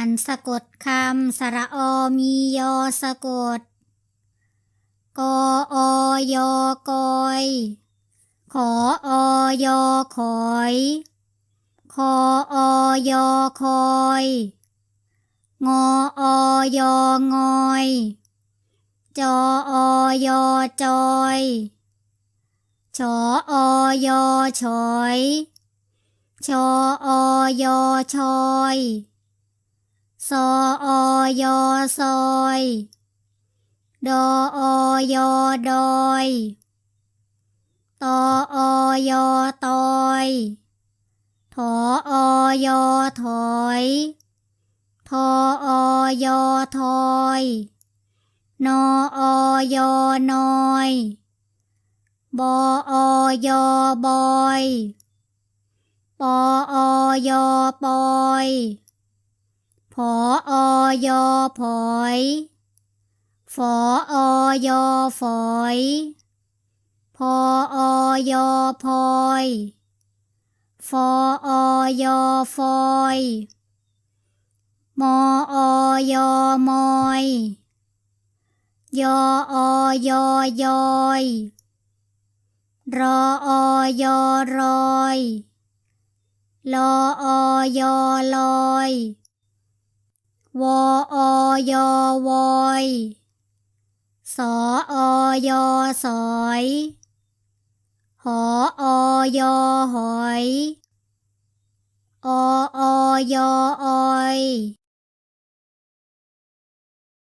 านสะกดคำสระอมียอสะกด กออยกอยขออยขอยคออยคอยงออยงอยจออยจอยชออยชอยชออยชอย ซออยซอย ดออยดอยตออยตอยถออยถอยทออยทอยนออยนอยบออยบอยปออยปอย ผออยผอยฝออยฝอยพออยพอยฟออยฟอยมออยมอยยออยยอยรออยรอยลออยลอย วออยวอยสออยสอยหออยหอย ออยออย